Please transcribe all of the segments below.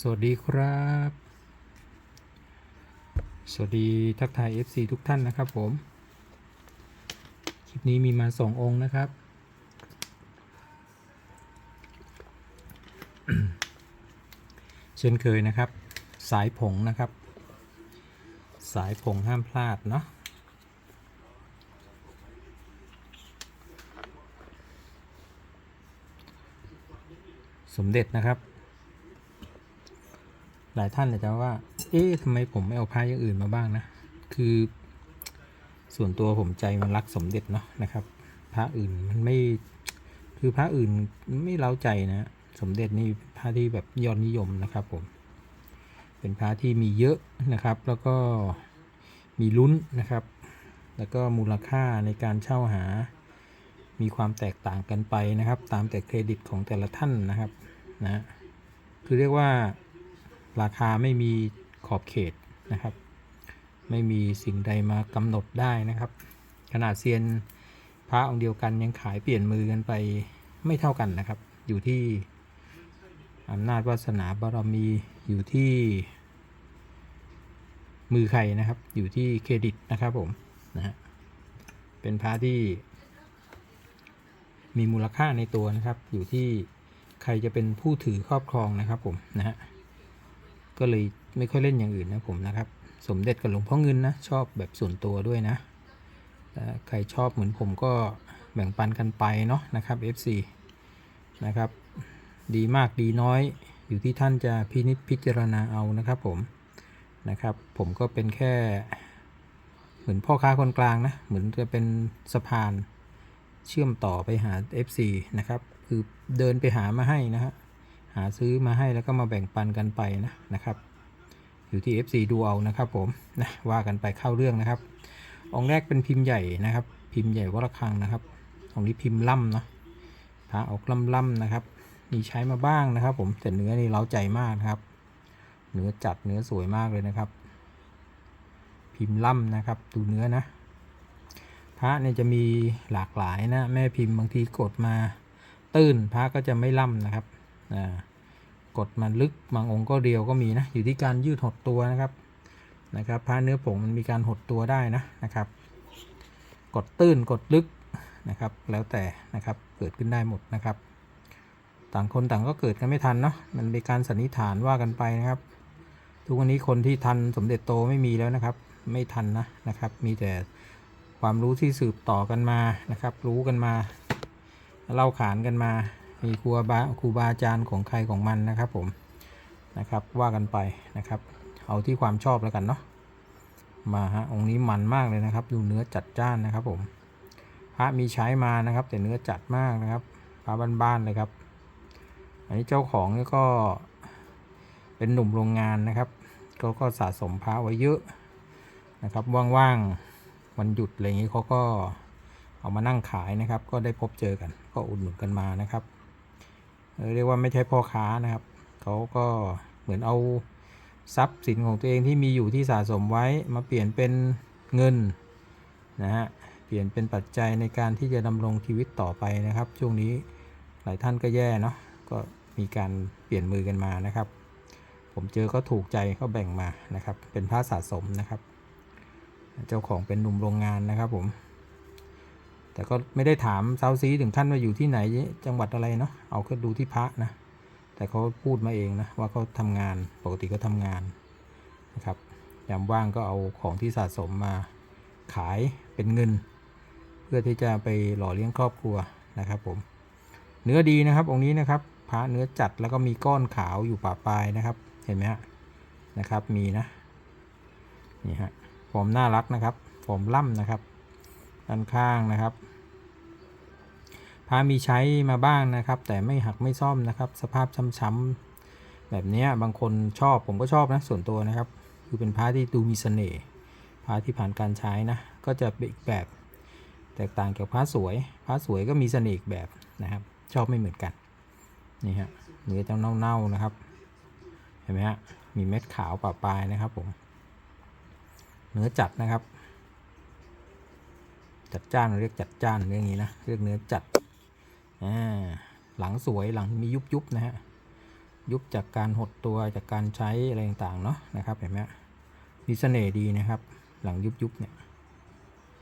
สวัสดีครับ สวัสดีทักทาย FC ทุกท่านนะครับผม คลิปนี้มีมาสององค์นะครับ เช่นเคยนะครับ สายผงนะครับ สายผงห้ามพลาดเนาะสมเด็จนะครับ หลายท่านอาจจะว่า เอ๊ะทำไมผมไม่เอาพระอย่างอื่นมาบ้างนะ คือ ส่วนตัวผมใจมันรักสมเด็จเนาะนะครับ พระอื่นมันไม่ คือพระอื่นไม่เล้าใจนะ สมเด็จนี่พระที่แบบยอดนิยมนะครับผม เป็นพระที่มีเยอะนะครับ แล้วก็มีลุ้นนะครับ แล้วก็มูลค่าในการเช่าหา มีความแตกต่างกันไปนะครับ ตามแต่เครดิตของแต่ละท่านนะครับ นะ คือเรียกว่า ราคาไม่มีขอบเขตนะครับ ไม่มีสิ่งใดมากำหนดได้นะครับ ขนาดเซียนพระองค์เดียวกันยังขายเปลี่ยนมือกันไปไม่เท่ากันนะครับ อยู่ที่อำนาจวาสนาบารมีอยู่ที่มือใครนะครับ อยู่ที่เครดิตนะครับผมนะฮะเป็นพระที่มีมูลค่าในตัวนะครับ อยู่ที่ใครจะเป็นผู้ถือครอบครองนะครับผมนะฮะ ก็เลยไม่ค่อยเล่นอย่างอื่นนะผมนะครับ สมเด็จกับหลวงพ่อเงินนะ ชอบแบบส่วนตัวด้วยนะใครชอบเหมือนผมก็แบ่งปันกันไปเนาะนะครับ FC นะครับ ดีมากดีน้อยอยู่ที่ท่านจะพินิจพิจารณาเอานะครับผมนะครับ ผมก็เป็นแค่เหมือนพ่อค้าคนกลางนะ เหมือนจะเป็นสะพานเชื่อมต่อไปหา FC นะครับ คือเดินไปหามาให้นะฮะ หาซื้อมาให้แล้วก็มาแบ่งปันกันไปนะนะครับอยู่ที่ FC ดูเอานะครับผมนะว่ากันไปเข้าเรื่องนะครับ องค์แรกเป็นพิมพ์ใหญ่นะครับ พิมพ์ใหญ่วรคังนะครับองนี้พิมพ์ล่ำเนาะพระออกล่ำๆนะครับมีใช้มาบ้างนะครับ ผมแต่เนื้อนี่เล้าใจมากนะครับ เนื้อจัดเนื้อสวยมากเลยนะครับ พิมพ์ล่ำนะครับดูเนื้อนะ พระเนี่ยจะมีหลากหลายนะ แม่พิมพ์บางทีกดมา ตื้นพระก็จะไม่ล่ำนะครับอ่า กดมันลึกบางองค์ก็เรียวก็มีนะ อยู่ที่การยืดหดตัวนะครับนะครับพระเนื้อผงมันมีการหดตัวได้นะนะครับ กดตื้นกดลึกนะครับ แล้วแต่นะครับเกิดขึ้นได้หมดนะครับ ต่างคนต่างก็เกิดกันไม่ทันเนาะมันเป็นการสันนิษฐานว่ากันไปนะครับ ทุกวันนี้คนที่ทันสมเด็จโตไม่มีแล้วนะครับ ไม่ทันนะนะครับ มีแต่ความรู้ที่สืบต่อกันมานะครับ รู้กันมาเล่าขานกันมา มีครูบาครูบาอาจารย์ของใครของมันนะครับผมนะครับว่ากันไปนะครับ เอาที่ความชอบแล้วกันเนาะมาฮะองค์นี้มันมากเลยนะครับ ดูเนื้อจัดจ้านนะครับผมพระมีใช้มานะครับ แต่เนื้อจัดมากนะครับพระบ้านๆเลยครับ อันนี้เจ้าของนี่ก็เป็นหนุ่มโรงงานนะครับเขาก็สะสมพระไว้เยอะนะครับว่างๆวันหยุดอะไรอย่างนี้เขาก็เอามานั่งขายนะครับ ก็ได้พบเจอกัน ก็อุดหนุนกันมานะครับ เรียกว่าไม่ใช่พ่อค้านะครับ เขาก็เหมือนเอาทรัพย์สินของตัวเองที่มีอยู่ที่สะสมไว้มาเปลี่ยนเป็นเงินนะฮะ เปลี่ยนเป็นปัจจัยในการที่จะดำรงชีวิตต่อไปนะครับ ช่วงนี้หลายท่านก็แย่เนาะ ก็มีการเปลี่ยนมือกันมานะครับ ผมเจอก็ถูกใจก็แบ่งมานะครับ เป็นผ้าสะสมนะครับ เจ้าของเป็นหนุ่มโรงงานนะครับผม แต่ก็ไม่ได้ถามเซาซีถึงขั้นว่าอยู่ที่ไหนจังหวัดอะไรเนาะเอาแค่ดูที่พระนะแต่เขาพูดมาเองนะว่าเขาทำงานปกติก็ทำงานนะครับยามว่างก็เอาของที่สะสมมาขายเป็นเงิน เพื่อที่จะไปหล่อเลี้ยงครอบครัวนะครับผมเนื้อดีนะครับองค์นี้นะครับพระเนื้อจัดแล้วก็มีก้อนขาวอยู่ป่าปลายนะครับเห็นไหมฮะนะครับมีนะนี่ฮะฟอร์มน่ารักนะครับฟอร์มล่ำนะครับ ด้านข้างนะครับพามีใช้มาบ้างนะครับ แต่ไม่หักไม่ซ่อมนะครับ สภาพช้ำๆแบบนี้บางคนชอบผมก็ชอบนะส่วนตัวนะครับ คือเป็นผ้าที่ดูมีเสน่ห์ผ้าที่ผ่านการใช้นะก็จะเป็นอีกแบบแตกต่างจากผ้าสวยผ้าสวยก็มีเสน่ห์อีกแบบนะครับ ชอบไม่เหมือนกันนี่ฮะเนื้อจะเน่าๆนะครับ เห็นไหมฮะมีเม็ดขาวป่าปลายนะครับผมเนื้อจัดนะครับ จัดจ้านเรียกจัดจ้านเรื่องนี้นะเรียกเนื้อจัดอ่าหลังสวยหลังมียุบยุบนะฮะยุบจากการหดตัวจากการใช้อะไรต่างๆเนาะนะครับเห็นไหมมีเสน่ห์ดีนะครับ หลังยุบยุบเนี่ย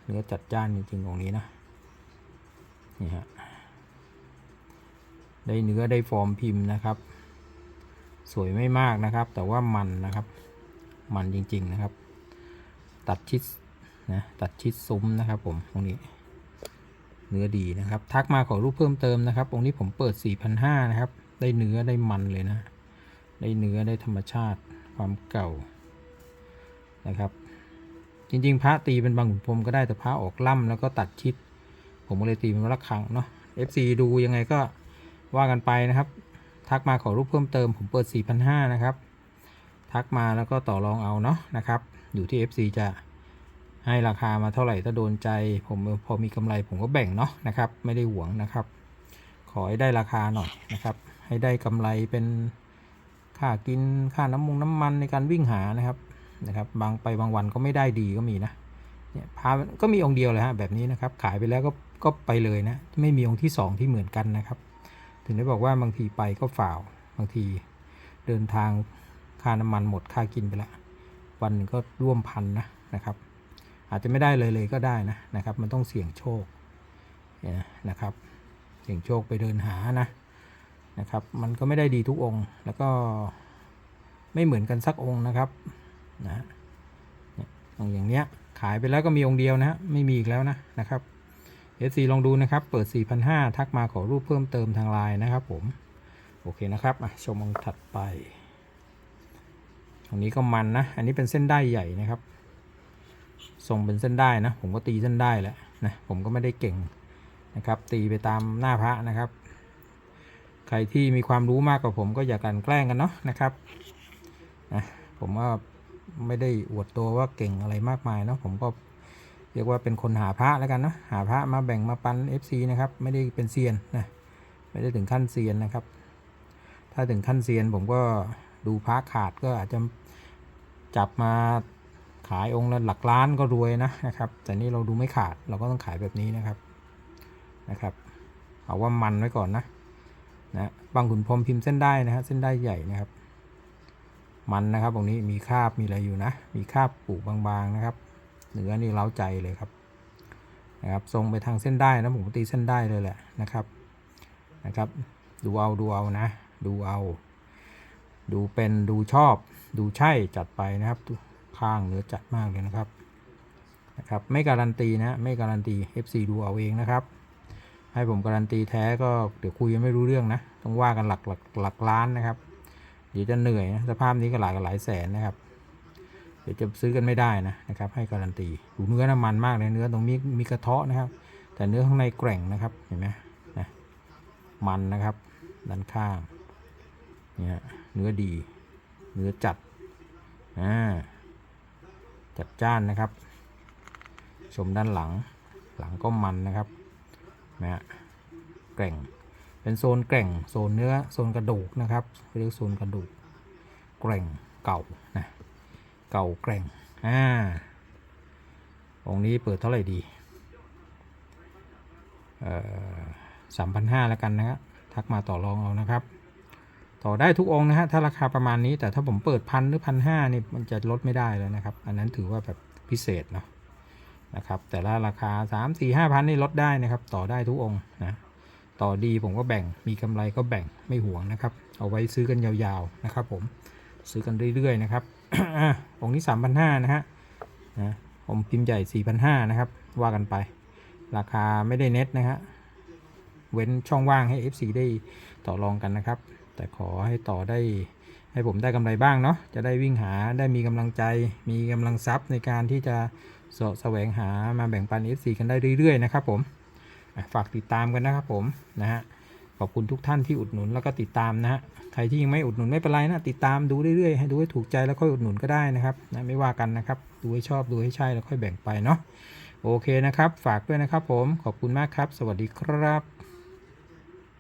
เนื้อจัดจ้านจริงๆองนี้นะนี่ฮะได้เนื้อได้ฟอร์มพิมพ์นะครับ สวยไม่มากนะครับ แต่ว่ามันนะครับ มันจริงๆนะครับ ตัดชิด นะตัดชิดซุ้มนะครับผมตรงนี้ เนื้อดีนะครับ ทักมาขอรูปเพิ่มเติมนะครับองนี้ผมเปิด 4,500นะครับ ได้เนื้อได้มันเลยนะ ได้เนื้อได้ธรรมชาติความเก่านะครับ จริง ๆ พระตีเป็นบางขุนพรมก็ได้แต่พระออกล่ำแล้วก็ตัดชิด ผมก็เลยตีเป็นวัลคังเนาะ FC ดูยังไงก็ว่ากันไปนะครับ ทักมาขอรูปเพิ่มเติม ผมเปิด 4,500นะครับ ทักมาแล้วก็ต่อรองเอาเนาะนะครับ อยู่ที่ FC จะ ให้ราคามาเท่าไหร่ถ้าโดนใจ ผมพอมีกำไรผมก็แบ่งเนาะนะครับ ไม่ได้หวงนะครับ ขอให้ได้ราคาหน่อยนะครับ ให้ได้กำไรเป็นค่ากินค่าน้ำมงน้ำมันในการวิ่งหานะครับนะครับ บางไปบางวันก็ไม่ได้ดีก็มีนะเนี่ยพาก็มีองค์เดียวเลยฮะแบบนี้นะครับ ขายไปแล้วก็ก็ไปเลยนะ ไม่มีองค์ที่สองที่เหมือนกันนะครับ ถึงได้บอกว่าบางทีไปก็ฝ่าวบางทีเดินทางค่าน้ำมันหมดค่ากินไปละวันหนึ่งก็ร่วมพันนะนะครับ อาจจะไม่ได้เลยเลยก็ได้นะนะครับ มันต้องเสี่ยงโชคนะครับ เสี่ยงโชคไปเดินหานะนะครับ มันก็ไม่ได้ดีทุกองค์ แล้วก็ไม่เหมือนกันสักองค์นะครับนะเนี่ยองอย่างเนี้ยขายไปแล้วก็มีองค์เดียวนะไม่มีอีกแล้วนะนะครับ FC ลองดูนะครับ เปิด 4,500 ทักมาขอรูปเพิ่มเติมทางไลน์นะครับผม โอเคนะครับชมองถัดไป ตรงนี้ก็มันนะ อันนี้เป็นเส้นได้ใหญ่นะครับ ทรงเป็นเส้นได้นะ ผมก็ตีเส้นได้แหละนะผมก็ไม่ได้เก่งนะครับ ตีไปตามหน้าพระนะครับ ใครที่มีความรู้มากกว่าผมก็อย่ากันแกล้งกันเนาะนะครับนะผมว่าไม่ได้อวดตัวว่าเก่งอะไรมากมายเนาะผมก็เรียกว่าเป็นคนหาพระแล้วกันเนาะหาพระมาแบ่งมาปัน FC นะครับ ไม่ได้เป็นเซียนนะไม่ได้ถึงขั้นเซียนนะครับ ถ้าถึงขั้นเซียนผมก็ดูพระขาดก็อาจจะจับมา ขายองค์ละหลักล้านก็รวยนะนะครับ แต่นี่เราดูไม่ขาดเราก็ต้องขายแบบนี้นะครับนะครับเอาว่ามันไว้ก่อนนะนะบางขุนพรมพิมพ์เส้นได้นะฮะเส้นได้ใหญ่นะครับ มันนะครับตรงนี้มีคาบมีอะไรอยู่นะ มีคาบปูกบางๆนะครับเนื้อนี่เล้าใจเลยครับนะครับทรงไปทางเส้นได้นะผมตีเส้นได้เลยแหละนะครับนะครับ ดูเอาดูเอานะ ดูเอา ดูเป็นดูชอบ ดูใช่จัดไปนะครับ ข้างเนื้อจัดมากเลยนะครับนะครับ ไม่การันตีนะไม่การันตี FC ดูเอาเองนะครับ ให้ผมการันตีแท้ก็เดี๋ยวคุยกันไม่รู้เรื่องนะ ต้องว่ากันหลักหลักหลักล้านนะครับเดี๋ยวจะเหนื่อยนะสภาพนี้ก็หลายหลายแสนนะครับ เดี๋ยวจะซื้อกันไม่ได้นะนะครับ ให้การันตีดูเนื้อน้ำมันมากเลยเนื้อตรงนี้มีกระเทาะนะครับ แต่เนื้อข้างในแกร่งนะครับเห็นไหมนะมันนะครับด้านข้างเนี่ยเนื้อดี เนื้อจัดอ่า จัดจ้านนะครับ ชมด้านหลังหลังก็มันนะครับนะฮะแกร่งเป็นโซนแกร่งโซนเนื้อโซนกระดูกนะครับเรียกโซนกระดูกแกร่งเก่านะเก่าแกร่งอ่าองนี้เปิดเท่าไหร่ดีเอ่อสามพันห้าแล้วกันนะครับทักมาต่อรองเอานะครับ ต่อได้ทุกองนะฮะถ้าราคาประมาณนี้แต่ถ้าผมเปิดพันหรือพันห้านี่มันจะลดไม่ได้แล้วนะครับ อันนั้นถือว่าแบบพิเศษเนาะนะครับแต่ละราคา 3 4 5พันนี่ลดได้นะครับ ต่อได้ทุกองนะต่อดีผมก็แบ่งมีกำไรก็แบ่งไม่ห่วงนะครับ เอาไว้ซื้อกันยาวๆนะครับ ผมซื้อกันเรื่อยๆนะครับอะองค์นี้ 3,500นะฮะนะผมพิมพ์ใหญ่ 4,500นะครับ ว่ากันไป ราคาไม่ได้เน็ตนะฮะเว้นช่องว่างให้ FC ได้ต่อรองกันนะครับ แต่ขอให้ต่อได้ให้ผมได้กำไรบ้างเนาะจะได้วิ่งหาได้มีกำลังใจ มีกำลังทรัพย์ในการที่จะสะแสวงหามาแบ่งปัน FC กันได้เรื่อยๆนะครับผมฝากติดตามกันนะครับผมนะฮะขอบคุณทุกท่านที่อุดหนุนแล้วก็ติดตามนะฮะใครที่ยังไม่อุดหนุนไม่เป็นไรนะติดตามดูเรื่อยๆให้ดูให้ถูกใจแล้วค่อยอุดหนุนก็ได้นะครับนะไม่ว่ากันนะครับดูให้ชอบดูให้ใช่แล้วค่อยแบ่งไปเนาะโอเคนะครับ ฝากด้วยนะครับผมขอบคุณมากครับ สวัสดีครับ